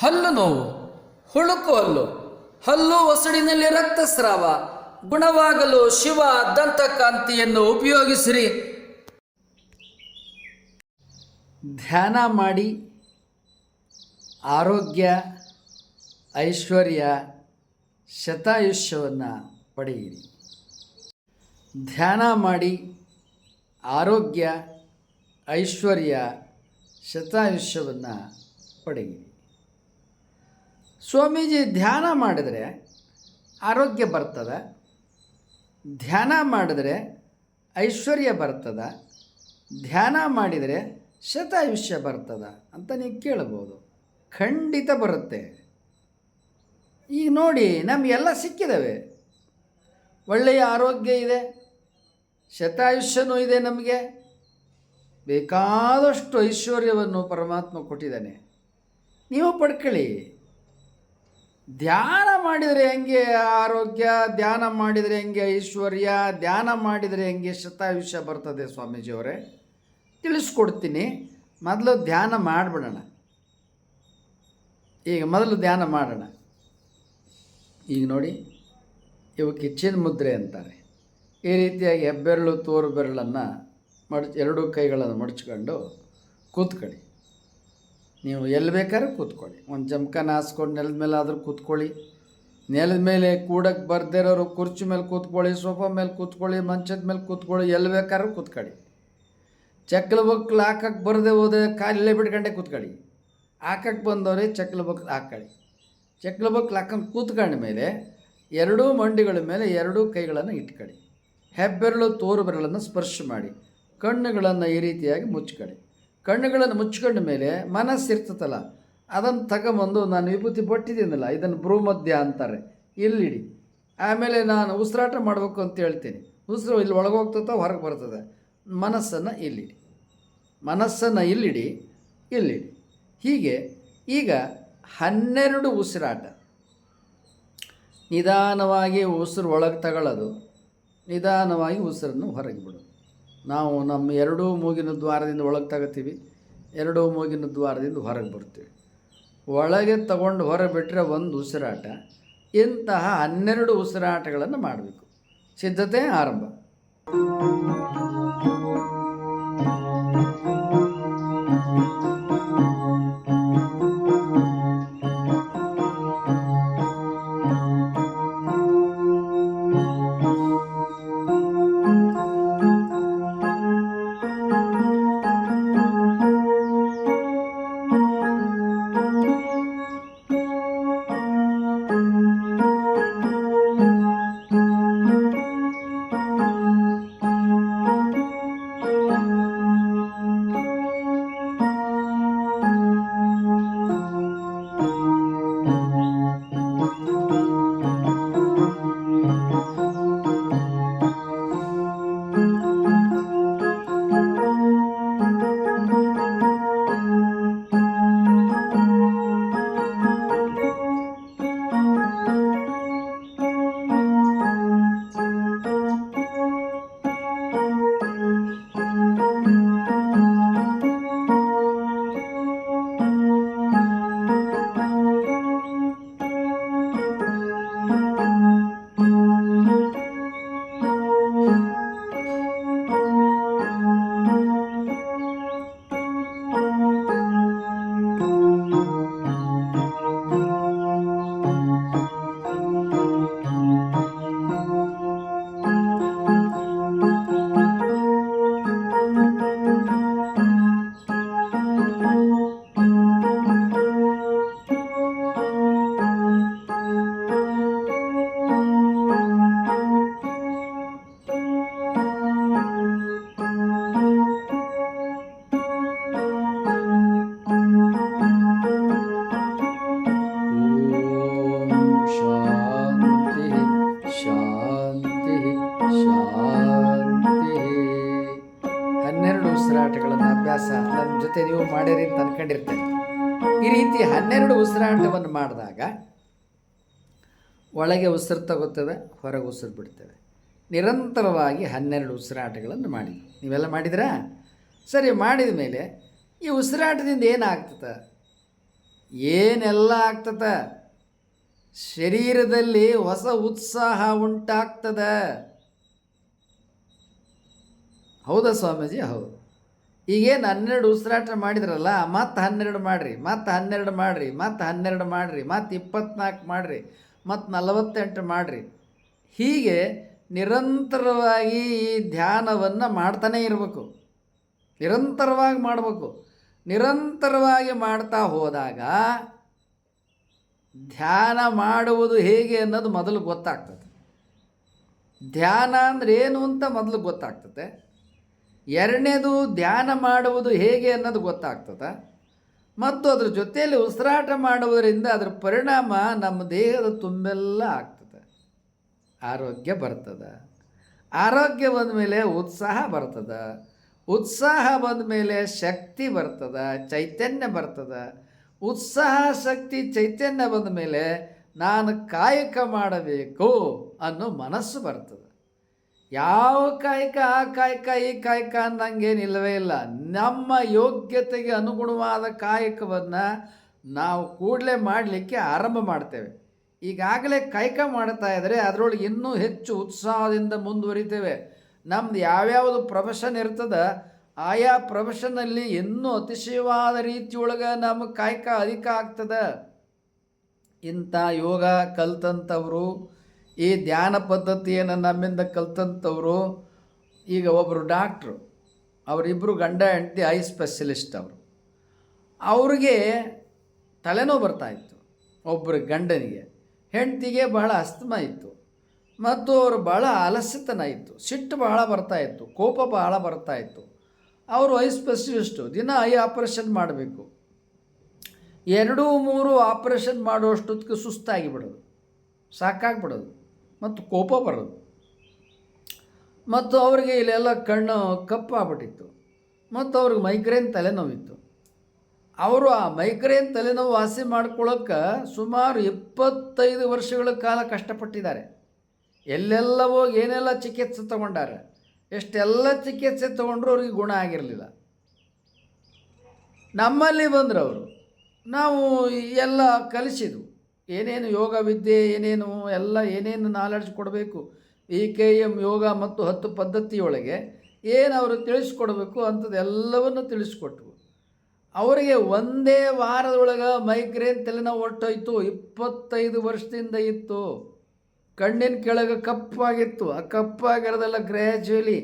ಹಲ್ಲು ನೋವು, ಹುಳುಕು ಹಲ್ಲು. ಹಲ್ಲು ಒಸಡಿನಲ್ಲಿ ರಕ್ತಸ್ರಾವ. ಗುಣವಾಗಲು ಶಿವ ದಂತಕಾಂತಿಯನ್ನು ಉಪಯೋಗಿಸಿರಿ. ಧ್ಯಾನ ಮಾಡಿ ಆರೋಗ್ಯ, ಐಶ್ವರ್ಯ ಶತಾಯುಷ್ಯವನ್ನು ಪಡೆಯಿರಿ. ಧ್ಯಾನ ಮಾಡಿ ಆರೋಗ್ಯ, ಐಶ್ವರ್ಯ, ಶತಾಯುಷ್ಯವನ್ನು ಪಡೆಯಿರಿ. ಸ್ವಾಮೀಜಿ, ಧ್ಯಾನ ಮಾಡಿದರೆ ಆರೋಗ್ಯ ಬರ್ತದೆ, ಧ್ಯಾನ ಮಾಡಿದರೆ ಐಶ್ವರ್ಯ ಬರ್ತದ, ಧ್ಯಾನ ಮಾಡಿದರೆ ಶತಾಯುಷ್ಯ ಬರ್ತದ ಅಂತ ನೀವು ಕೇಳ್ಬೋದು ಖಂಡಿತ ಬರುತ್ತೆ. ಈಗ ನೋಡಿ ನಮಗೆಲ್ಲ ಸಿಕ್ಕಿದ್ದಾವೆ ಒಳ್ಳೆಯ ಆರೋಗ್ಯ ಇದೆ, ಶತಾಯುಷ್ಯನೂ ಇದೆ ನಮಗೆ. ಬೇಕಾದಷ್ಟು ಐಶ್ವರ್ಯವನ್ನು ಪರಮಾತ್ಮ ಕೊಟ್ಟಿದ್ದಾನೆ. ನೀವು ಪಡ್ಕೊಳ್ಳಿ, ಧ್ಯಾನ ಮಾಡಿದರೆ ಹೆಂಗೆ ಆರೋಗ್ಯ, ಧ್ಯಾನ ಮಾಡಿದರೆ ಹೆಂಗೆ ಐಶ್ವರ್ಯ, ಧ್ಯಾನ ಮಾಡಿದರೆ ಹೆಂಗೆ ಶತಾಯುಷ್ಯ ಬರ್ತದೆ ಸ್ವಾಮೀಜಿಯವರೇ? ತಿಳಿಸ್ಕೊಡ್ತೀನಿ. ಮೊದಲು ಧ್ಯಾನ ಮಾಡಿಬಿಡೋಣ. ಈಗ ಮೊದಲು ಧ್ಯಾನ ಮಾಡೋಣ. ಈಗ ನೋಡಿ ಇವು ಕಿಚ್ಚಿನ ಮುದ್ರೆ ಅಂತಾರೆ. ಈ ರೀತಿಯಾಗಿ ಹೆಬ್ಬೆರಳು, ತೋರು ಬೆರಳನ್ನು ಮಡಚ್, ಎರಡೂ ಕೈಗಳನ್ನು ಮಡಚ್ಕೊಂಡು ಕೂತ್ಕೊಳ್ಳಿ. ನೀವು ಎಲ್ಲಿ ಬೇಕಾದ್ರೂ ಕೂತ್ಕೊಳ್ಳಿ. ಒಂದು ಜಮಖಾನ ಹಾಸ್ಕೊಂಡು ನೆಲದ ಮೇಲೆ ಆದರೂ ಕೂತ್ಕೊಳ್ಳಿ. ನೆಲದ ಮೇಲೆ ಕೂಡಕ್ಕೆ ಬರ್ದಿರೋರು ಕುರ್ಚಿ ಮೇಲೆ ಕೂತ್ಕೊಳ್ಳಿ, ಸೋಫಾ ಮೇಲೆ ಕೂತ್ಕೊಳ್ಳಿ, ಮಂಚದ ಮೇಲೆ ಕೂತ್ಕೊಳ್ಳಿ, ಎಲ್ಲಿ ಬೇಕಾದ್ರೂ ಕೂತ್ಕೊಳ್ಳಿ. ಚಕ್ಲ ಬಕ್ಲು ಹಾಕಕ್ಕೆ ಬರದೆ ಹೋದೆ ಕಾಲಿಲ್ಲೇ ಬಿಟ್ಕೊಂಡೆ ಕೂತ್ಕೊಳ್ಳಿ. ಹಾಕಕ್ಕೆ ಬಂದವ್ರೆ ಚಕ್ಲ ಬಕ್ಲು ಹಾಕ್ಕೊಳ್ಳಿ ಚಕ್ಲ ಹಾಕೊಂಡು ಕೂತ್ಕೊಂಡ ಮೇಲೆ ಎರಡೂ ಮಂಡಿಗಳ ಮೇಲೆ ಎರಡೂ ಕೈಗಳನ್ನು ಇಟ್ಕೊಳ್ಳಿ ಹೆಬ್ಬೆರಳು ತೋರು ಬೆರಳನ್ನು ಸ್ಪರ್ಶ ಮಾಡಿ. ಕಣ್ಣುಗಳನ್ನು ಈ ರೀತಿಯಾಗಿ ಮುಚ್ಕೊಳ್ಳಿ ಕಣ್ಣುಗಳನ್ನು ಮುಚ್ಕೊಂಡ ಮೇಲೆ ಮನಸ್ಸಿರ್ತದಲ್ಲ, ಅದನ್ನು ತಗೊಂಬಂದು ನಾನು ವಿಭೂತಿ ಬಟ್ಟಿದ್ದೀನಲ್ಲ, ಇದನ್ನು ಭ್ರೂಮಧ್ಯ ಅಂತಾರೆ. ಇಲ್ಲಿಡಿ. ಆಮೇಲೆ ನಾನು ಉಸಿರಾಟ ಮಾಡಬೇಕು ಅಂತ ಹೇಳ್ತೀನಿ. ಉಸಿರು ಇಲ್ಲಿ ಒಳಗೆ ಹೋಗ್ತದ ಹೊರಗೆ ಬರ್ತದೆ? ಮನಸ್ಸನ್ನು ಇಲ್ಲಿಡಿ. ಮನಸ್ಸನ್ನು ಇಲ್ಲಿಡಿ ಇಲ್ಲಿಡಿ. ಹೀಗೆ ಈಗ ಹನ್ನೆರಡು ಉಸಿರಾಟ. ನಿಧಾನವಾಗಿ ಉಸಿರು ಒಳಗೆ ತಗೊಳ್ಳೋದು ನಿಧಾನವಾಗಿ ಉಸಿರನ್ನು ಹೊರಗೆ ಬಿಡೋದು ನಾವು ನಮ್ಮ ಎರಡೂ ಮೂಗಿನ ದ್ವಾರದಿಂದ ಒಳಗೆ ತಗೋತೀವಿ, ಎರಡೂ ಮೂಗಿನ ದ್ವಾರದಿಂದ ಹೊರಗೆ ಬರ್ತೀವಿ ಒಳಗೆ ತಗೊಂಡು ಹೊರಗೆ ಬಿಟ್ಟರೆ ಒಂದು ಉಸಿರಾಟ. ಇಂತಹ ಹನ್ನೆರಡು ಉಸಿರಾಟಗಳನ್ನು ಮಾಡಬೇಕು. ಸಿದ್ಧತೆ ಆರಂಭ. ಜೊತೆ ನೀವು ಮಾಡಿರಿ ಅಂತ ಅನ್ಕೊಂಡಿರ್ತೇನೆ. ಈ ರೀತಿ ಹನ್ನೆರಡು ಉಸಿರಾಟವನ್ನು ಮಾಡಿದಾಗ ಒಳಗೆ ಉಸಿರು ತಗೋತೇವೆ ಹೊರಗೆ ಉಸಿರು ಬಿಡ್ತೇವೆ ನಿರಂತರವಾಗಿ ಹನ್ನೆರಡು ಉಸಿರಾಟಗಳನ್ನು ಮಾಡಿ. ನೀವೆಲ್ಲ ಮಾಡಿದ್ರಾ? ಸರಿ, ಮಾಡಿದ ಮೇಲೆ ಈ ಉಸಿರಾಟದಿಂದ ಏನಾಗ್ತದ? ಏನೆಲ್ಲ ಆಗ್ತದ? ಶರೀರದಲ್ಲಿ ಹೊಸ ಉತ್ಸಾಹ ಉಂಟಾಗ್ತದ. ಹೌದಾ ಸ್ವಾಮೀಜಿ? ಹೌದು. ಈಗೇನು ಹನ್ನೆರಡು ಉಸಿರಾಟ ಮಾಡಿದ್ರಲ್ಲ, ಮತ್ತು ಹನ್ನೆರಡು ಮಾಡಿರಿ, ಮತ್ತೆ ಹನ್ನೆರಡು ಮಾಡಿರಿ, ಮತ್ತೆ ಹನ್ನೆರಡು ಮಾಡಿರಿ, ಮತ್ತೆ ಇಪ್ಪತ್ನಾಲ್ಕು ಮಾಡಿರಿ, ಮತ್ತು ನಲವತ್ತೆಂಟು ಮಾಡಿರಿ. ಹೀಗೆ ನಿರಂತರವಾಗಿ ಈ ಧ್ಯಾನವನ್ನು ಮಾಡ್ತಾನೇ ಇರಬೇಕು. ನಿರಂತರವಾಗಿ ಮಾಡಬೇಕು. ನಿರಂತರವಾಗಿ ಮಾಡ್ತಾ ಹೋದಾಗ ಧ್ಯಾನ ಮಾಡುವುದು ಹೇಗೆ ಅನ್ನೋದು ಮೊದಲು ಗೊತ್ತಾಗ್ತದೆ. ಧ್ಯಾನ ಅಂದ್ರೆ ಏನು ಅಂತ ಮೊದಲು ಗೊತ್ತಾಗ್ತದೆ. ಎರಡನೇದು ಧ್ಯಾನ ಮಾಡುವುದು ಹೇಗೆ ಅನ್ನೋದು ಗೊತ್ತಾಗ್ತದೆ. ಮತ್ತು ಅದ್ರ ಜೊತೆಯಲ್ಲಿ ಉಸಿರಾಟ ಮಾಡುವುದರಿಂದ ಅದರ ಪರಿಣಾಮ ನಮ್ಮ ದೇಹದ ತುಂಬೆಲ್ಲ ಆಗ್ತದೆ. ಆರೋಗ್ಯ ಬರ್ತದೆ. ಆರೋಗ್ಯ ಬಂದ ಮೇಲೆ ಉತ್ಸಾಹ ಬರ್ತದೆ. ಉತ್ಸಾಹ ಬಂದ ಮೇಲೆ ಶಕ್ತಿ ಬರ್ತದೆ, ಚೈತನ್ಯ ಬರ್ತದೆ. ಉತ್ಸಾಹ, ಶಕ್ತಿ, ಚೈತನ್ಯ ಬಂದ ಮೇಲೆ ನಾನು ಕಾಯಕ ಮಾಡಬೇಕು ಅನ್ನೋ ಮನಸ್ಸು ಬರ್ತದೆ. ಯಾವ ಕಾಯಕ, ಆ ಕಾಯಕ, ಈ ಕಾಯಕ ಅನ್ನಂಗೇನಿಲ್ಲವೇ ಇಲ್ಲ. ನಮ್ಮ ಯೋಗ್ಯತೆಗೆ ಅನುಗುಣವಾದ ಕಾಯಕವನ್ನು ನಾವು ಕೂಡಲೇ ಮಾಡಲಿಕ್ಕೆ ಆರಂಭ ಮಾಡ್ತೇವೆ. ಈಗಾಗಲೇ ಕಾಯಕ ಮಾಡ್ತಾ ಇದ್ದರೆ ಅದರೊಳಗೆ ಇನ್ನೂ ಹೆಚ್ಚು ಉತ್ಸಾಹದಿಂದ ಮುಂದುವರಿತೇವೆ. ನಮ್ದು ಯಾವ್ಯಾವುದು ಪ್ರೊಫೆಷನ್ ಇರ್ತದೆ, ಆಯಾ ಪ್ರೊಫೆಷನಲ್ಲಿ ಇನ್ನೂ ಅತಿಶಯವಾದ ರೀತಿಯೊಳಗೆ ನಮ್ಮ ಕಾಯಕ ಅಧಿಕ ಆಗ್ತದೆ. ಇಂಥ ಯೋಗ ಕಲ್ತಂಥವರು ಈ ಧ್ಯಾನ ಪದ್ಧತಿಯನ್ನು ನಮ್ಮಿಂದ ಕಲ್ತಂಥವರು ಈಗ ಒಬ್ಬರು ಡಾಕ್ಟ್ರು ಅವರಿಬ್ಬರು ಗಂಡ ಹೆಂಡತಿ ಐ ಸ್ಪೆಷಲಿಸ್ಟ್ ಅವರು. ಅವ್ರಿಗೆ ತಲೆನೋವು ಬರ್ತಾಯಿತ್ತು ಒಬ್ಬರು ಗಂಡನಿಗೆ. ಹೆಂಡತಿಗೆ ಬಹಳ ಅಸ್ತಮ ಇತ್ತು, ಮತ್ತು ಅವರು ಬಹಳ ಅಲಸ್ಯತನ ಇತ್ತು, ಸಿಟ್ಟು ಬಹಳ ಬರ್ತಾಯಿತ್ತು ಕೋಪ ಬಹಳ ಬರ್ತಾಯಿತ್ತು ಅವರು ಐ ಸ್ಪೆಷಲಿಸ್ಟು, ದಿನ ಐ ಆಪರೇಷನ್ ಮಾಡಬೇಕು. ಎರಡು ಮೂರು ಆಪರೇಷನ್ ಮಾಡುವಷ್ಟೊತ್ತಿಗೆ ಸುಸ್ತಾಗಿ ಬಿಡೋದು ಸಾಕಾಗ್ಬಿಡೋದು. ಮತ್ತು ಕೋಪ ಬರೋದು. ಮತ್ತು ಅವರಿಗೆ ಇಲ್ಲೆಲ್ಲ ಕಣ್ಣು ಕಪ್ಪಾಗ್ಬಿಟ್ಟಿತ್ತು. ಮತ್ತು ಅವ್ರಿಗೆ ಮೈಗ್ರೇನ್ ತಲೆನೋವಿತ್ತು. ಅವರು ಆ ಮೈಗ್ರೇನ್ ತಲೆನೋವು ವಾಸಿ ಮಾಡ್ಕೊಳ್ಳೋಕ್ಕೆ ಸುಮಾರು ಇಪ್ಪತ್ತೈದು ವರ್ಷಗಳ ಕಾಲ ಕಷ್ಟಪಟ್ಟಿದ್ದಾರೆ. ಎಲ್ಲೆಲ್ಲ ಹೋಗಿ ಏನೆಲ್ಲ ಚಿಕಿತ್ಸೆ ತಗೊಂಡಾರೆ? ಎಷ್ಟೆಲ್ಲ ಚಿಕಿತ್ಸೆ ತೊಗೊಂಡ್ರು ಅವ್ರಿಗೆ ಗುಣ ಆಗಿರಲಿಲ್ಲ. ನಮ್ಮಲ್ಲಿ ಬಂದರು ಅವರು. ನಾವು ಎಲ್ಲ ಕಲಿಸಿದ್ವು. ಏನೇನು ಯೋಗ ವಿದ್ಯೆ, ಏನೇನು ಎಲ್ಲ ಏನೇನು ನಾಲೆಡ್ಜ್ ಕೊಡಬೇಕು ಇ ಕೆ ಎಂ ಯೋಗ ಮತ್ತು ಹತ್ತು ಪದ್ಧತಿಯೊಳಗೆ ಏನು ಅವರು ತಿಳಿಸ್ಕೊಡ್ಬೇಕು ಅಂಥದ್ದೆಲ್ಲವನ್ನು ತಿಳಿಸ್ಕೊಟ್ವು ಅವರಿಗೆ ಒಂದೇ ವಾರದೊಳಗೆ ಮೈಗ್ರೇನ್ ತಲೆನೋವು ಹೊಟ್ಟೋಯ್ತು ಇಪ್ಪತ್ತೈದು ವರ್ಷದಿಂದ ಇತ್ತು. ಕಣ್ಣಿನ ಕೆಳಗೆ ಕಪ್ಪಾಗಿತ್ತು, ಆ ಕಪ್ಪಾಗಿರೋದೆಲ್ಲ ಗ್ರ್ಯಾಜುವಲಿ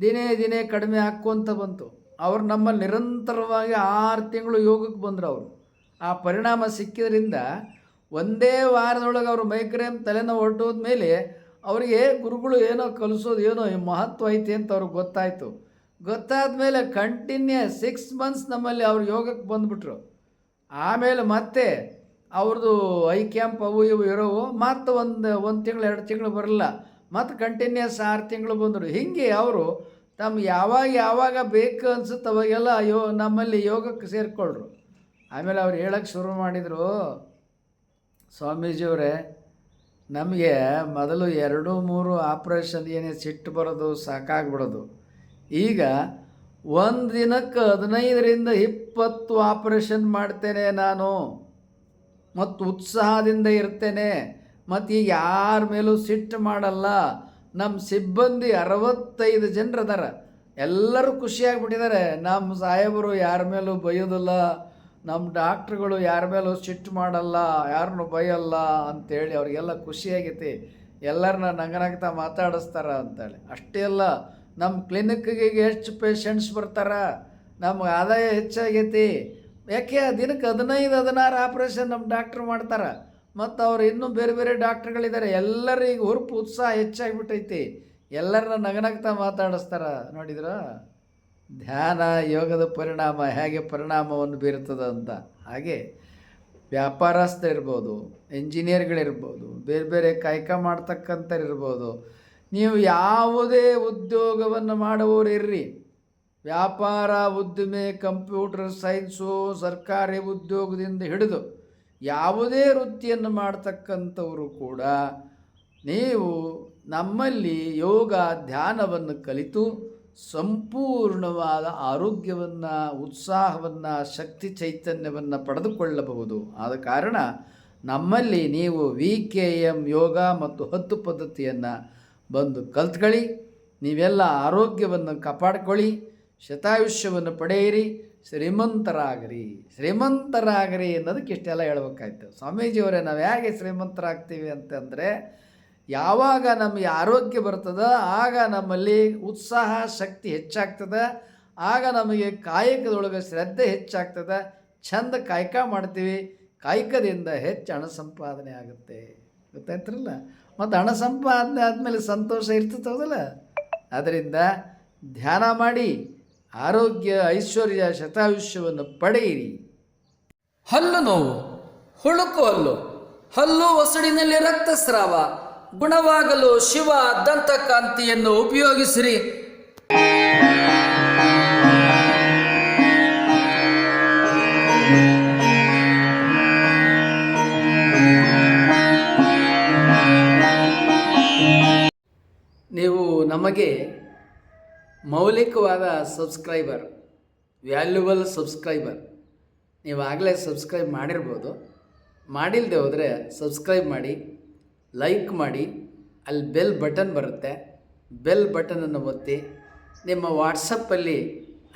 ದಿನೇ ದಿನೇ ಕಡಿಮೆ ಹಾಕ್ಕೊಂತ ಬಂತು. ಅವ್ರು ನಮ್ಮ ನಿರಂತರವಾಗಿ ಆರು ತಿಂಗಳು ಯೋಗಕ್ಕೆ ಬಂದರು ಅವರು. ಆ ಪರಿಣಾಮ ಸಿಕ್ಕಿದ್ರಿಂದ ಒಂದೇ ವಾರದೊಳಗೆ ಅವರು ಮೈಗ್ರೇನ್ ತಲೆನೋವು ಹೊರಟೋದ ಮೇಲೆ ಅವರಿಗೆ ಗುರುಗಳು ಏನೋ ಕಲಿಸೋದು ಏನೋ ಮಹತ್ವ ಐತಿ ಅಂತ ಅವ್ರಿಗೆ ಗೊತ್ತಾಯಿತು. ಗೊತ್ತಾದ ಮೇಲೆ ಕಂಟಿನ್ಯೂಸ್ ಸಿಕ್ಸ್ ಮಂತ್ಸ್ ನಮ್ಮಲ್ಲಿ ಅವ್ರು ಯೋಗಕ್ಕೆ ಬಂದುಬಿಟ್ರು. ಆಮೇಲೆ ಮತ್ತೆ ಅವ್ರದ್ದು ಐ ಕ್ಯಾಂಪ್ ಅವು ಇವು ಇರೋವು, ಮತ್ತು ಒಂದು ಒಂದು ತಿಂಗಳು, ಎರಡು ತಿಂಗಳು ಬರಲ್ಲ. ಮತ್ತು ಕಂಟಿನ್ಯೂಸ್ ಆರು ತಿಂಗಳು ಬಂದರು. ಹೀಗೆ ಅವರು ತಮ್ಮ ಯಾವಾಗ ಯಾವಾಗ ಬೇಕು ಅನ್ಸುತ್ತೆ ಅವಾಗೆಲ್ಲ ಯೋ ನಮ್ಮಲ್ಲಿ ಯೋಗಕ್ಕೆ ಸೇರಿಕೊಳ್ಳ್ರು ಆಮೇಲೆ ಅವ್ರು ಹೇಳಕ್ಕೆ ಶುರು ಮಾಡಿದರು ಸ್ವಾಮೀಜಿಯವರೇ, ನಮಗೆ ಮೊದಲು ಎರಡು ಮೂರು ಆಪ್ರೇಷನ್ ಏನೇ ಸಿಟ್ಟು ಬರೋದು ಸಾಕಾಗ್ಬಿಡೋದು. ಈಗ ಒಂದು ದಿನಕ್ಕೆ ಹದಿನೈದರಿಂದ ಇಪ್ಪತ್ತು ಆಪ್ರೇಷನ್ ಮಾಡ್ತೇನೆ ನಾನು. ಮತ್ತು ಉತ್ಸಾಹದಿಂದ ಇರ್ತೇನೆ. ಮತ್ತು ಈಗ ಯಾರ ಮೇಲೂ ಸಿಟ್ಟು ಮಾಡಲ್ಲ. ನಮ್ಮ ಸಿಬ್ಬಂದಿ ಅರವತ್ತೈದು ಜನರು ಅದಾರ ಎಲ್ಲರೂ ಖುಷಿಯಾಗ್ಬಿಟ್ಟಿದ್ದಾರೆ ನಮ್ಮ ಸಾಹೇಬರು ಯಾರ ಮೇಲೂ ಬೈಯೋದಿಲ್ಲ. ನಮ್ಮ ಡಾಕ್ಟ್ರುಗಳು ಯಾರ ಮೇಲೂ ಸಿಟ್ಟು ಮಾಡಲ್ಲ ಯಾರನ್ನು ಬೈಯಲ್ಲ ಅಂತೇಳಿ ಅವರಿಗೆಲ್ಲ ಖುಷಿಯಾಗೈತಿ. ಎಲ್ಲರನ್ನ ನಂಗನಗ್ತಾ ಮಾತಾಡಿಸ್ತಾರ ಅಂತೇಳಿ. ಅಷ್ಟೇ ಅಲ್ಲ ನಮ್ಮ ಕ್ಲಿನಿಕ್ಕಿಗೆ ಎಷ್ಟು ಪೇಷಂಟ್ಸ್ ಬರ್ತಾರ? ನಮ್ಗೆ ಆದಾಯ ಹೆಚ್ಚಾಗೈತಿ. ಯಾಕೆ ದಿನಕ್ಕೆ ಹದಿನೈದು, ಹದಿನಾರು ಆಪ್ರೇಷನ್ ನಮ್ಮ ಡಾಕ್ಟ್ರು ಮಾಡ್ತಾರೆ? ಮತ್ತು ಅವ್ರು ಇನ್ನೂ ಬೇರೆ ಬೇರೆ ಡಾಕ್ಟ್ರುಗಳಿದ್ದಾರೆ ಎಲ್ಲರಿಗೆ ಹುರುಪು ಉತ್ಸಾಹ ಹೆಚ್ಚಾಗಿಬಿಟ್ಟೈತಿ. ಎಲ್ಲರನ್ನ ನಗನಗ್ತಾ ಮಾತಾಡಿಸ್ತಾರ ನೋಡಿದ್ರ? ಧ್ಯಾನ ಯೋಗದ ಪರಿಣಾಮ ಹೇಗೆ ಪರಿಣಾಮವನ್ನು ಬೀರುತ್ತದೆ ಅಂತ. ಹಾಗೆ ವ್ಯಾಪಾರಸ್ಥರಿರ್ಬೋದು ಇಂಜಿನಿಯರ್ಗಳಿರ್ಬೋದು ಬೇರೆ ಬೇರೆ ಕಾಯಕ ಮಾಡ್ತಕ್ಕಂಥರಿರ್ಬೋದು, ನೀವು ಯಾವುದೇ ಉದ್ಯೋಗವನ್ನು ಮಾಡುವವರಿರ್ರಿ ವ್ಯಾಪಾರ, ಉದ್ದಿಮೆ, ಕಂಪ್ಯೂಟರ್, ಸೈನ್ಸು, ಸರ್ಕಾರಿ ಉದ್ಯೋಗದಿಂದ ಹಿಡಿದು ಯಾವುದೇ ವೃತ್ತಿಯನ್ನು ಮಾಡ್ತಕ್ಕಂಥವರು ಕೂಡ ನೀವು ನಮ್ಮಲ್ಲಿ ಯೋಗ ಧ್ಯಾನವನ್ನು ಕಲಿತು ಸಂಪೂರ್ಣವಾದ ಆರೋಗ್ಯವನ್ನು, ಉತ್ಸಾಹವನ್ನು, ಶಕ್ತಿ ಚೈತನ್ಯವನ್ನು ಪಡೆದುಕೊಳ್ಳಬಹುದು. ಆದ ಕಾರಣ ನಮ್ಮಲ್ಲಿ ನೀವು ವಿ ಕೆ ಎಂ ಯೋಗ ಮತ್ತು ಹತ್ತು ಪದ್ಧತಿಯನ್ನು ಬಂದು ಕಲ್ತ್ಕೊಳ್ಳಿ. ನೀವೆಲ್ಲ ಆರೋಗ್ಯವನ್ನು ಕಾಪಾಡ್ಕೊಳ್ಳಿ. ಶತಾಯುಷ್ಯವನ್ನು ಪಡೆಯಿರಿ. ಶ್ರೀಮಂತರಾಗಿರಿ. ಶ್ರೀಮಂತರಾಗಿರಿ ಅನ್ನೋದಕ್ಕೆ ಇಷ್ಟೆಲ್ಲ ಹೇಳ್ಬೇಕಾಯ್ತು. ಸ್ವಾಮೀಜಿಯವರೇ, ನಾವು ಹೇಗೆ ಶ್ರೀಮಂತರಾಗ್ತೀವಿ ಅಂತಂದರೆ ಯಾವಾಗ ನಮಗೆ ಆರೋಗ್ಯ ಬರ್ತದ ಆಗ ನಮ್ಮಲ್ಲಿ ಉತ್ಸಾಹ, ಶಕ್ತಿ ಹೆಚ್ಚಾಗ್ತದೆ. ಆಗ ನಮಗೆ ಕಾಯಕದೊಳಗೆ ಶ್ರದ್ಧೆ ಹೆಚ್ಚಾಗ್ತದೆ. ಚಂದ ಕಾಯಕ ಮಾಡ್ತೀವಿ. ಕಾಯಕದಿಂದ ಹೆಚ್ಚು ಹಣ ಸಂಪಾದನೆ ಆಗುತ್ತೆ. ಗೊತ್ತಾಯ್ತಿರಲ್ಲ? ಮತ್ತು ಹಣ ಸಂಪಾದನೆ ಆದಮೇಲೆ ಸಂತೋಷ ಇರ್ತದಲ್ಲ ಅದರಿಂದ ಧ್ಯಾನ ಮಾಡಿ, ಆರೋಗ್ಯ ಐಶ್ವರ್ಯ ಶತಾಯುಷ್ಯವನ್ನು ಪಡೆಯಿರಿ. ಹಲ್ಲು ನೋವು, ಹುಳುಕು ಹಲ್ಲು. ಹಲ್ಲು ಒಸಡಿನಲ್ಲಿ ರಕ್ತಸ್ರಾವ. ಗುಣವಾಗಲು ಶಿವ ದಂತಕಾಂತಿಯನ್ನು ಉಪಯೋಗಿಸಿರಿ. ನೀವು ನಮಗೆ ಮೌಲಿಕವಾದ ಸಬ್ಸ್ಕ್ರೈಬರ್, ವ್ಯಾಲ್ಯೂಬಲ್ ಸಬ್ಸ್ಕ್ರೈಬರ್ ನೀವು ಆಗಲೇ ಸಬ್ಸ್ಕ್ರೈಬ್ ಮಾಡಿರ್ಬೋದು. ಮಾಡಿಲ್ಲದೆ ಹೋದರೆ ಸಬ್ಸ್ಕ್ರೈಬ್ ಮಾಡಿ. ಲೈಕ್ ಮಾಡಿ, ಅಲ್ಲಿ ಬೆಲ್ ಬಟನ್ ಬರುತ್ತೆ. ಬೆಲ್ ಬಟನನ್ನು ಒತ್ತಿ, ನಿಮ್ಮ ವಾಟ್ಸಪ್ಪಲ್ಲಿ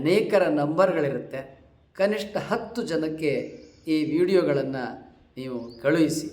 ಅನೇಕರ ನಂಬರ್ಗಳಿರುತ್ತೆ ಕನಿಷ್ಠ ಹತ್ತು ಜನಕ್ಕೆ ಈ ವಿಡಿಯೋಗಳನ್ನು ನೀವು ಕಳುಹಿಸಿ.